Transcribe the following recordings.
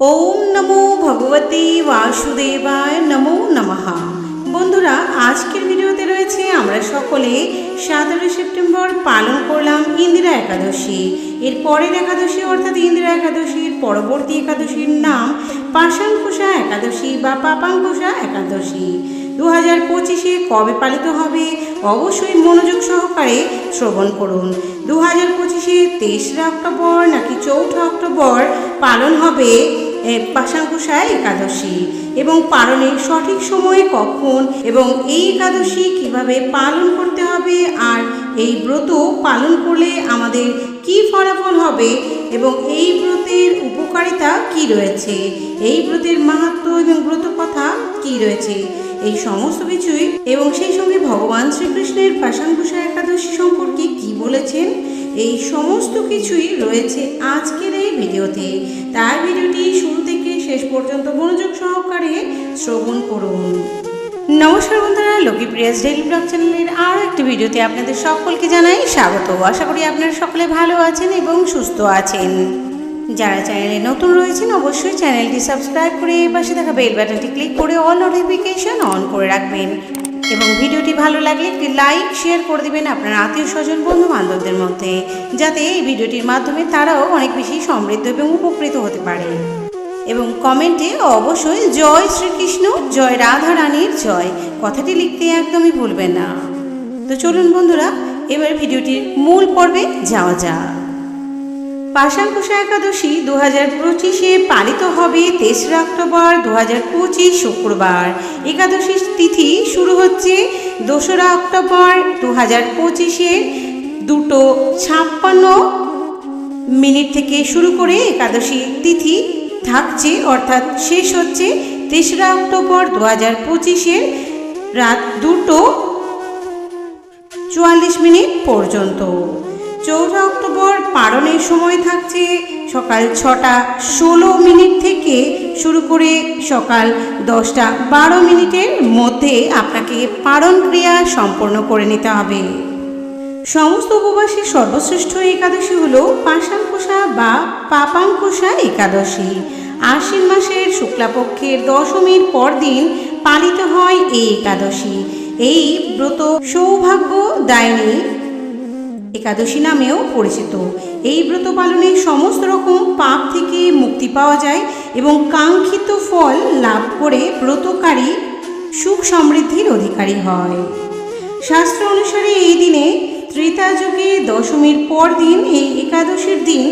ওম নমো ভগবতী বাসুদেবায় নমো নমঃ। বন্ধুরা, আজকের ভিডিওতে রয়েছে আমরা সকলে সতেরোই সেপ্টেম্বর পালন করলাম ইন্দিরা একাদশী। এর পরের একাদশী অর্থাৎ ইন্দিরা একাদশীর পরবর্তী একাদশীর নাম পাশাঙ্কুশা একাদশী বা পাপাঙ্কুশা একাদশী। দু হাজার পঁচিশে কবে পালিত হবে? অবশ্যই মনোযোগ সহকারে শ্রবণ করুন। দু হাজার পঁচিশে তেসরা অক্টোবর নাকি চৌঠা অক্টোবর পালন হবে পাশাঙ্কুশা একাদশী। এবং পালনের সঠিক সময় কখন এবং এই একাদশী কীভাবে পালন করতে হবে আর এই ব্রত পালন করলে আমাদের কি ফলাফল হবে এবং এই ব্রতের উপকারিতা কি রয়েছে? এই ব্রতের মাহাত্ম এবং ব্রত কথা কি রয়েছে? এই সমস্ত কিছুই এবং সেই সঙ্গে ভগবান শ্রীকৃষ্ণের পাশাঙ্কুশা একাদশী সম্পর্কে কি বলেছেন? এই সমস্ত কিছুই রয়েছে আজকের এই ভিডিওতে। তাই ভিডিওটি শুরু থেকে শেষ পর্যন্ত মনোযোগ সহকারে শ্রবণ করুন। নমস্কার বন্ধুরা লক্ষ্মীপ্রিয়াস ডেইলি ব্লগ চ্যানেলের আরও একটি ভিডিওতে আপনাদের সকলকে জানাই স্বাগত। আশা করি আপনারা সকলে ভালো আছেন এবং সুস্থ আছেন। যারা চ্যানেলে নতুন রয়েছেন, অবশ্যই চ্যানেলটি সাবস্ক্রাইব করে পাশে থাকা বেল বাটনটি ক্লিক করে অল নোটিফিকেশন অন করে রাখবেন। এবং ভিডিওটি ভালো লাগলে একটি লাইক শেয়ার করে দেবেন আপনার আত্মীয় স্বজন বন্ধু বান্ধবদের মধ্যে। যাতে এই ভিডিওটির মাধ্যমে তারাও অনেক বেশি সমৃদ্ধ এবং উপকৃত হতে পারে। এবং কমেন্টে অবশ্যই জয় শ্রীকৃষ্ণ, জয় রাধা রানীর জয়। কথাটি লিখতে একদমই ভুলবেন না। তো চলুন বন্ধুরা, এবার ভিডিওটির মূল পর্বে যাওয়া যাক। পাশাঙ্কুশা একাদশী দু হাজার পঁচিশে পালিত হবে তেসরা অক্টোবর দু হাজার পঁচিশ শুক্রবার। একাদশীর তিথি শুরু হচ্ছে দোসরা অক্টোবর দু হাজার পঁচিশে দুটো ছাপ্পান্ন মিনিট থেকে শুরু করে একাদশী তিথি থাকছে, অর্থাৎ শেষ হচ্ছে তেসরা অক্টোবর দু হাজার পঁচিশের রাত দুটো চুয়াল্লিশ মিনিট পর্যন্ত। চৌঠা অক্টোবর পালনের সময় থাকছে সকাল ছটা ষোলো মিনিট থেকে শুরু করে সকাল দশটা বারো মিনিটের মধ্যে আপনাকে পালন ক্রিয়া সম্পন্ন করে নিতে হবে। সমস্ত উপবাসের সর্বশ্রেষ্ঠ একাদশী হল পাশাঙ্কুশা বা পাপাঙ্কুশা একাদশী। আশ্বিন মাসের শুক্লাপক্ষের দশমীর পরদিন পালিত হয় এই একাদশী। এই ব্রত সৌভাগ্য দায়নী একাদশী নামেও পরিচিত। এই ব্রত পালনে সমস্ত রকম পাপ থেকে মুক্তি পাওয়া যায় এবং কাঙ্ক্ষিত ফল লাভ করে ব্রতকারী সুখ সমৃদ্ধির অধিকারী হয়। শাস্ত্র অনুসারে এই দিনে ত্রেতা যুগে দশমীর পর দিন এই একাদশীর দিন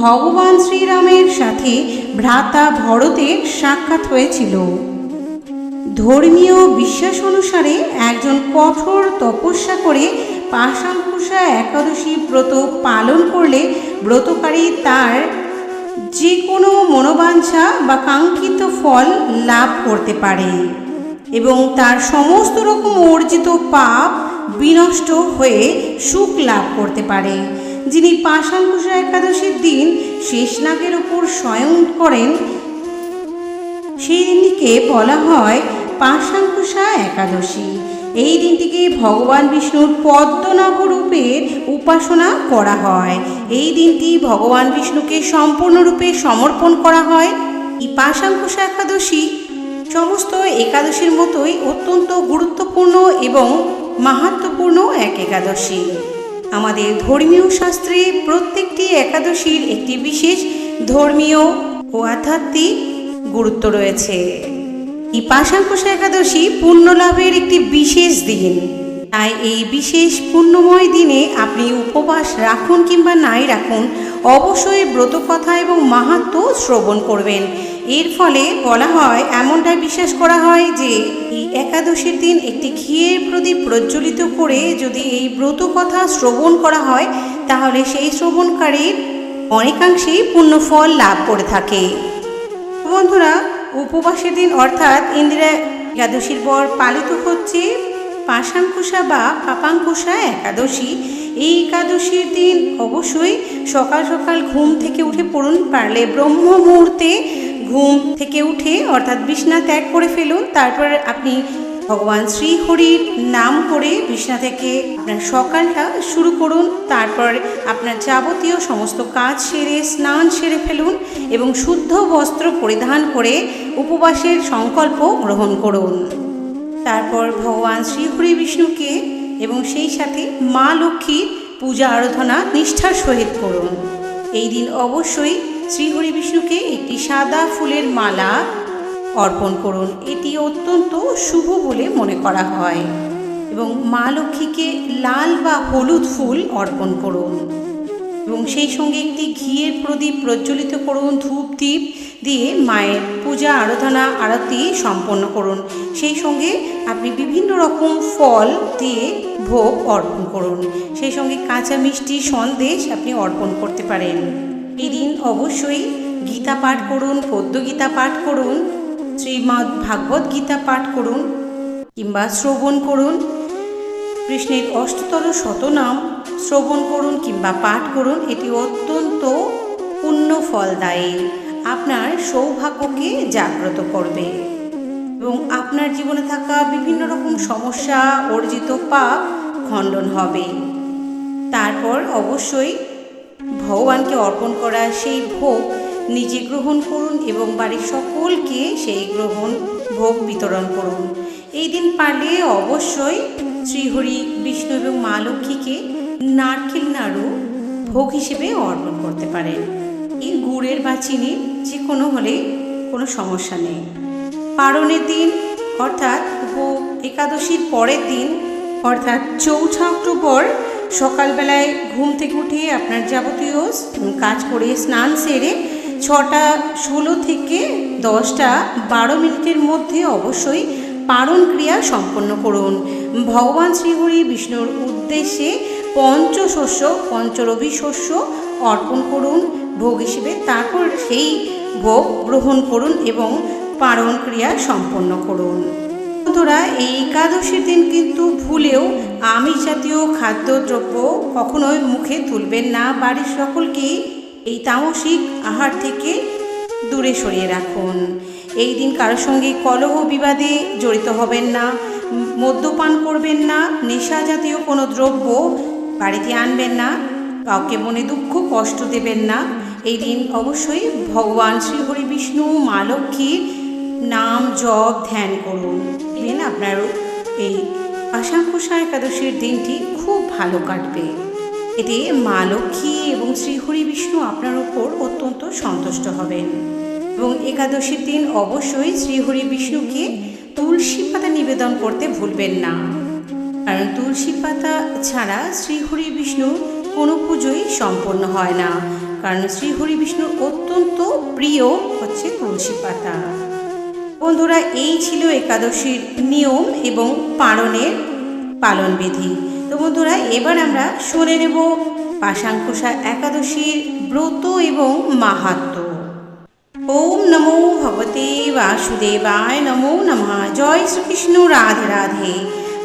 ভগবান শ্রীরামের সাথে ভ্রাতা ভরতের সাক্ষাৎ হয়েছিল। ধর্মীয় বিশ্বাস অনুসারে একজন কঠোর তপস্যা করে পাশাঙ্কুশা একাদশী ব্রত পালন করলে ব্রতকারী তার যে কোনো মনোবাঞ্ছা বা কাঙ্ক্ষিত ফল লাভ করতে পারে এবং তার সমস্ত রকম অর্জিত পাপ বিনষ্ট হয়ে সুখ লাভ করতে পারে। যিনি পাশাঙ্কুশা একাদশীর দিন শেষনাগের ওপর শয়ন করেন, সেই দিনটিকে বলা হয় পাশাঙ্কুশা একাদশী। এই দিনটিকে ভগবান বিষ্ণুর পদ্মনাভ রূপের উপাসনা করা হয়। এই দিনটি ভগবান বিষ্ণুকে সম্পূর্ণরূপে সমর্পণ করা হয়। পাশাঙ্কুশা একাদশী সমস্ত একাদশীর মতোই অত্যন্ত গুরুত্বপূর্ণ এবং মাহাত্মপূর্ণ এক একাদশী। আমাদের ধর্মীয় শাস্ত্রে প্রত্যেকটি একাদশীর একটি বিশেষ ধর্মীয় ও আধ্যাত্মিক গুরুত্ব রয়েছে। এই পাশাঙ্কুশা একাদশী পুণ্য লাভের একটি বিশেষ দিন। তাই এই বিশেষ পুণ্যময় দিনে আপনি উপবাস রাখুন কিংবা নাই রাখুন, অবশ্যই ব্রতকথা এবং মাহাত্ম শ্রবণ করবেন। এর ফলে বলা হয়, এমনটাই বিশ্বাস করা হয় যে, এই একাদশীর দিন একটি ঘিয়ের প্রদীপ প্রজ্বলিত করে যদি এই ব্রত কথা শ্রবণ করা হয়, তাহলে সেই শ্রবণকারীর অনেকাংশেই পুণ্যফল লাভ করে থাকে। বন্ধুরা উপবাসের দিন অর্থাৎ ইন্দিরা একাদশীর পর পালিত হচ্ছে পাশাঙ্কুশা বা পাপাঙ্কুশা একাদশী। এই একাদশীর দিন অবশ্যই সকাল সকাল ঘুম থেকে উঠে পড়ুন, পারলে ব্রহ্ম মুহূর্তে ঘুম থেকে উঠে অর্থাৎ বিছনা ত্যাগ করে ফেলুন। তারপর আপনি ভগবান শ্রীহরির নাম করে বিছনা থেকে আপনার সকালটা শুরু করুন, তারপর আপনার যাবতীয় সমস্ত কাজ সেরে, স্নান সেরে ফেলুন এবং শুদ্ধ বস্ত্র পরিধান করে উপবাসের সংকল্প গ্রহণ করুন। তারপর ভগবান শ্রীহরি বিষ্ণুকে এবং সেই সাথে মা লক্ষ্মীর পূজা আরাধনা নিষ্ঠার সহিত করুন। এই দিন অবশ্যই শ্রীহরি বিষ্ণুকে একটি সাদা ফুলের মালা অর্পণ করুন। এটি অত্যন্ত শুভ বলে মনে করা হয়। এবং মা লক্ষ্মীকে লাল বা হলুদ ফুল অর্পণ করুন। এবং সেই সঙ্গে একটি ঘিয়ের প্রদীপ প্রজ্বলিত করুন, ধূপ দ্বীপ দিয়ে মায়ের পূজা, আরাধনা, আরতি সম্পন্ন করুন। সেই সঙ্গে আপনি বিভিন্ন রকম ফল দিয়ে ভোগ অর্পণ করুন। সেই সঙ্গে কাঁচা মিষ্টি, সন্দেশ আপনি অর্পণ করতে পারেন। এই দিন অবশ্যই গীতা পাঠ করুন, পদ্মগীতা পাঠ করুন শ্রীমদ্ ভাগবত গীতা পাঠ করুন কিংবা শ্রবণ করুন। কৃষ্ণের অষ্টতর শতনাম শ্রবণ করুন কিংবা পাঠ করুন, এটি অত্যন্ত পুণ্য ফলদায়ী আপনার সৌভাগ্যকে জাগ্রত করবে। এবং আপনার জীবনে থাকা বিভিন্ন রকম সমস্যা, অর্জিত পাপ খণ্ডন হবে। তারপর অবশ্যই ভগবানকে অর্পণ করা সেই ভোগ নিজে গ্রহণ করুন এবং বাড়ির সকলকে সেই গ্রহণ ভোগ বিতরণ করুন। এই দিন পারলে অবশ্যই শ্রীহরি বিষ্ণু এবং মা লক্ষ্মীকে নারকেল নাড়ু ভোগ হিসেবে অর্পণ করতে পারেন। এই গুড়ের বা চিনির যে কোনো হলে কোনো সমস্যা নেই। পারণের দিন, অর্থাৎ একাদশীর পরের দিন, অর্থাৎ চৌঠা অক্টোবর, সকালবেলায় ঘুম থেকে উঠে আপনার যাবতীয় কাজ করে স্নান সেরে ছটা ষোলো থেকে দশটা বারো মিনিটের মধ্যে অবশ্যই পারণ ক্রিয়া সম্পন্ন করুন। ভগবান শ্রীহরি বিষ্ণুর উদ্দেশ্যে পঞ্চশস্য, পঞ্চরবি শস্য অর্পণ করুন। ভোগ হিসেবে তারপর সেই ভোগ গ্রহণ করুন এবং পারণ ক্রিয়া সম্পন্ন করুন। বন্ধুরা, এই একাদশীর দিন কিন্তু ভুলেও আমিষ জাতীয় খাদ্যদ্রব্য কখনোই মুখে তুলবেন না। বাড়ির সকলকেই এই তামসিক আহার থেকে দূরে সরিয়ে রাখুন। এই দিন কারোর সঙ্গে কলহ বিবাদে জড়িত হবেন না, মদ্যপান করবেন না নেশা জাতীয় কোনো দ্রব্য বাড়িতে আনবেন না, কাউকে মনে দুঃখ, কষ্ট দেবেন না। এই দিন অবশ্যই ভগবান শ্রী হরি বিষ্ণু, মা লক্ষ্মীর নাম জপ, ধ্যান করুন। দেখবেন আপনার এই আশাঙ্কুশা একাদশীর দিনটি খুব ভালো কাটবে। এতে মা লক্ষ্মী এবং শ্রীহরি বিষ্ণু আপনার উপর অত্যন্ত সন্তুষ্ট হবেন। এবং একাদশীর দিন অবশ্যই শ্রীহরি বিষ্ণুকে তুলসী পাতা নিবেদন করতে ভুলবেন না। কারণ তুলসী পাতা ছাড়া শ্রীহরি বিষ্ণু কোনো পুজোই সম্পন্ন হয় না। কারণ শ্রীহরি বিষ্ণুর অত্যন্ত প্রিয় হচ্ছে তুলসী পাতা। বন্ধুরা, এই ছিল একাদশীর নিয়ম এবং পালনের পালনবিধি। তো বন্ধুরা, এবার আমরা শুনে নেব পাশাঙ্কুশা একাদশীর ব্রত এবং মাহাত্ম্য ওম নমো ভগবতে বাসুদেবায় নমো নমঃ। জয় শ্রীকৃষ্ণ, রাধে রাধে।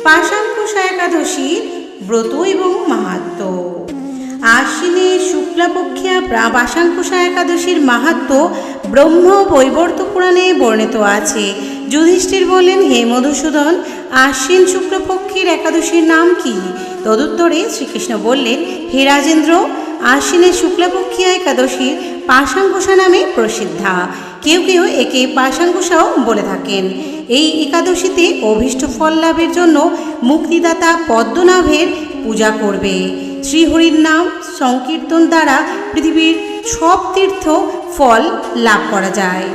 পাশাঙ্কুশা একাদশীর ব্রত এবং মাহাত্ম্য আশ্বিনে শুক্লাপক্ষিয়া প্রা- বাসাঙ্কুশা একাদশীর মাহাত্ম্য ব্রহ্ম বৈবর্ত পুরাণে বর্ণিত আছে। যুধিষ্ঠির বললেন, হে মধুসূদন, আশ্বিন শুক্লপক্ষীর একাদশীর নাম কি? তদুত্তরে শ্রীকৃষ্ণ বললেন, হে রাজেন্দ্র, আশ্বিনের শুক্লাপক্ষিয়া একাদশীর পাশাঙ্কুশা নামে প্রসিদ্ধা। কেউ কেউ একে পাশাঙ্কুশাও বলে থাকেন। এই একাদশীতে অভীষ্ট ফল লাভের জন্য মুক্তিদাতা পদ্মনাভের পূজা করবে। শ্রীহরির নাম সংকীর্তন দ্বারা পৃথিবীর সব তীর্থ ফল লাভ করা যায়।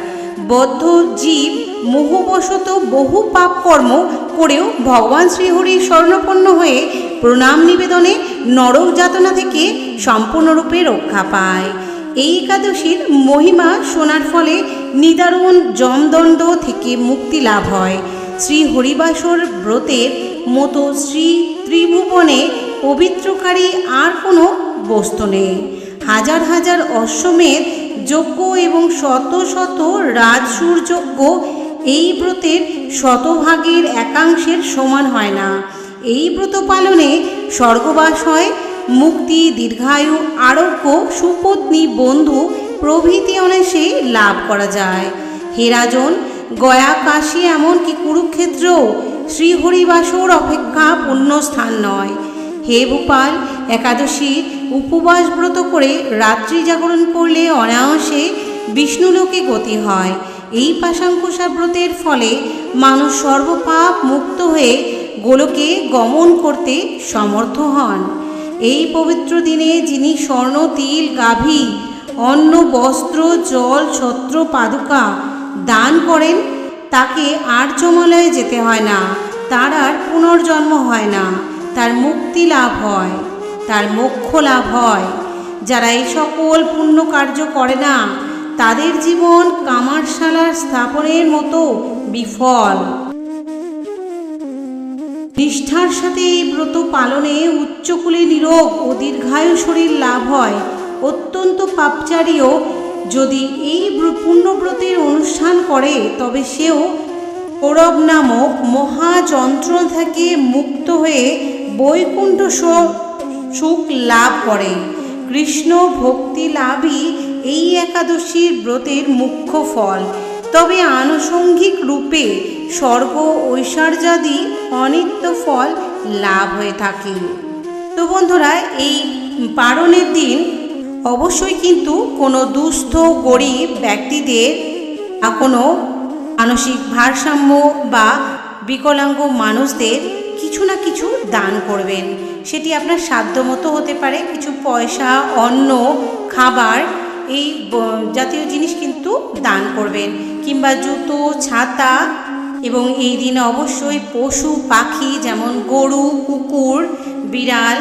বদ্ধ জীব মোহবশত বহু পাপ কর্ম করেও ভগবান শ্রীহরির স্বর্ণপন্ন হয়ে প্রণাম নিবেদনে নরক যাতনা থেকে সম্পূর্ণরূপে রক্ষা পায়। এই একাদশীর মহিমা শোনার ফলে নিদারুণ জমদণ্ড থেকে মুক্তি লাভ হয়। শ্রী হরিবাসর ব্রতের মতো শ্রী ত্রিভুবনে পবিত্রকারী আর কোনো বস্তু নেই। হাজার হাজার অশ্বমেধ যজ্ঞ এবং শত শত রাজসুর যজ্ঞ এই ব্রতের শতভাগের একাংশের সমান হয় না। এই ব্রত পালনে স্বর্গবাস হয়, মুক্তি, দীর্ঘায়ু, আরোগ্য, সুপত্নী, বন্ধু প্রভৃতি অনেসে লাভ করা যায়। হেরাজন গয়া, কাশী এমনকি কুরুক্ষেত্র শ্রীহরিবাসর অপেক্ষা পুণ্য স্থান নয়। হে ভূপাল একাদশীর উপবাস ব্রত করে রাত্রি জাগরণ করলে অনায়াসে বিষ্ণুলোকে গতি হয়। এই পাশাঙ্কুশা ব্রতের ফলে মানুষ সর্বপাপ মুক্ত হয়ে গোলকে গমন করতে সমর্থ হন। এই পবিত্র দিনে যিনি স্বর্ণ, তিল, গাভী, অন্ন, বস্ত্র, জল, ছত্র, পাদুকা দান করেন, তাকে আর্যমালয়ে যেতে হয় না। তার আর পুনর্জন্ম হয় না। তার মুক্তি লাভ হয়, তার মোক্ষ লাভ হয়। যারা এই সকল পুণ্য কার্য করে না, তাদের জীবন কামারশালার স্থাপনের মতো বিফল। নিষ্ঠার সাথে এই ব্রত পালনে উচ্চকুলে নিরোগ ও দীর্ঘায়ু শরীর লাভ হয়। অত্যন্ত পাপচারীও যদি এই ব্র- পুণ্যব্রতের অনুষ্ঠান করে, তবে সেও কৌরব নামক মহাযন্ত্রণা থেকে মুক্ত হয়ে বৈকুণ্ঠ সুখ লাভ করে। কৃষ্ণ ভক্তি লাভই এই একাদশীর ব্রতের মুখ্য ফল। তবে আনুষঙ্গিক রূপে স্বর্গ, ঐশ্বর্যাদি অনিত্য ফল লাভ হয়ে থাকে। তো বন্ধুরা, এই পারণের দিন অবশ্যই কিন্তু কোনো দুস্থ, গরিব ব্যক্তিদের কোনো মানসিক ভারসাম্য বা বিকলাঙ্গ মানুষদের কিছু না কিছু দান করবেন। সেটি আপনার সাধ্য মতো হতে পারে। কিছু পয়সা, অন্ন, খাবার, এই জাতীয় জিনিস কিন্তু দান করবেন। কিংবা জুতো, ছাতা এবং এই দিনে অবশ্যই পশু, পাখি যেমন গরু, কুকুর, বিড়াল,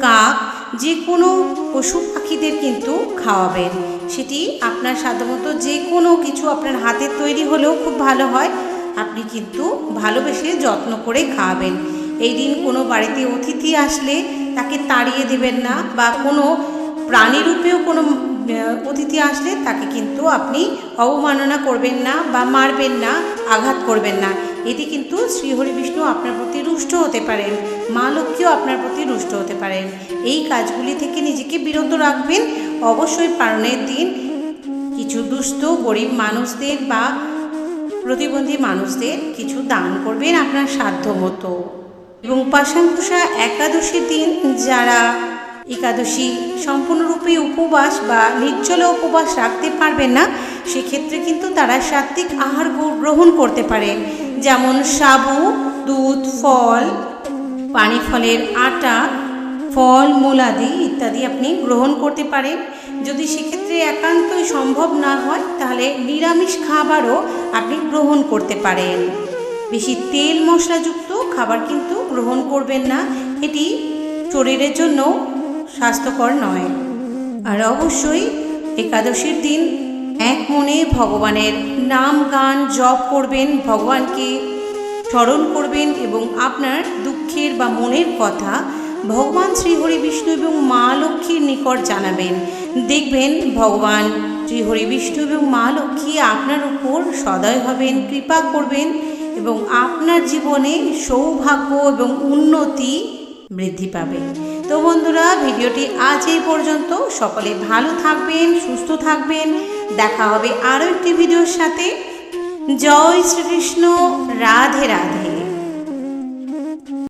কাক যে কোনো পশু পাখিদের কিন্তু খাওয়াবেন। সেটি আপনার সাধ্যমতো যে কোনো কিছু আপনার হাতের তৈরি হলেও খুব ভালো হয়। আপনি কিন্তু ভালোবেসে যত্ন করে খাওয়াবেন এই দিন কোনো বাড়িতে অতিথি আসলে তাকে তাড়িয়ে দেবেন না বা কোনো প্রাণীরূপেও কোনো অতিথি আসলে তাকে কিন্তু আপনি অবমাননা করবেন না বা মারবেন না, আঘাত করবেন না। এতে কিন্তু শ্রীহরি বিষ্ণু আপনার প্রতি রুষ্ট হতে পারেন, মা লক্ষ্মীও আপনার প্রতি রুষ্ট হতে পারেন। এই কাজগুলি থেকে নিজেকে বিরত রাখবেন। অবশ্যই পালনের দিন কিছু দুস্থ গরিব মানুষদের বা প্রতিবন্ধী মানুষদের কিছু দান করবেন আপনার সাধ্য মতো। এবং পাশাঙ্কুশা একাদশীর দিন যারা একাদশী সম্পূর্ণরূপে উপবাস বা নির্জলা উপবাস রাখতে পারবেন না, সেক্ষেত্রে কিন্তু তারা সাত্বিক আহার গ্রহণ করতে পারেন যেমন সাবু, দুধ, ফল, পানি ফলের আটা, ফল, মূলাদি ইত্যাদি আপনি গ্রহণ করতে পারেন। যদি সেক্ষেত্রে একান্তই সম্ভব না হয়, তাহলে নিরামিষ খাবারও আপনি গ্রহণ করতে পারেন। বেশি তেল মশলাযুক্ত খাবার কিন্তু গ্রহণ করবেন না। এটি শরীরের জন্য স্বাস্থ্যকর নয়। আর অবশ্যই একাদশীর দিন এক মনে ভগবানের নাম গান জপ করবেন, ভগবানকে স্মরণ করবেন এবং আপনার দুঃখের বা মনের কথা ভগবান শ্রীহরি বিষ্ণু এবং মা লক্ষ্মীর নিকট জানাবেন। দেখবেন, ভগবান শ্রীহরি বিষ্ণু এবং মা লক্ষ্মী আপনার উপর সদয় হবেন, কৃপা করবেন এবং আপনার জীবনে সৌভাগ্য এবং উন্নতি বৃদ্ধি পাবে। তো বন্ধুরা, ভিডিওটি আজ এই পর্যন্ত। সকলে ভালো থাকবেন, সুস্থ থাকবেন। দেখা হবে আরও একটি ভিডিওর সাথে। জয় শ্রীকৃষ্ণ, রাধে রাধে।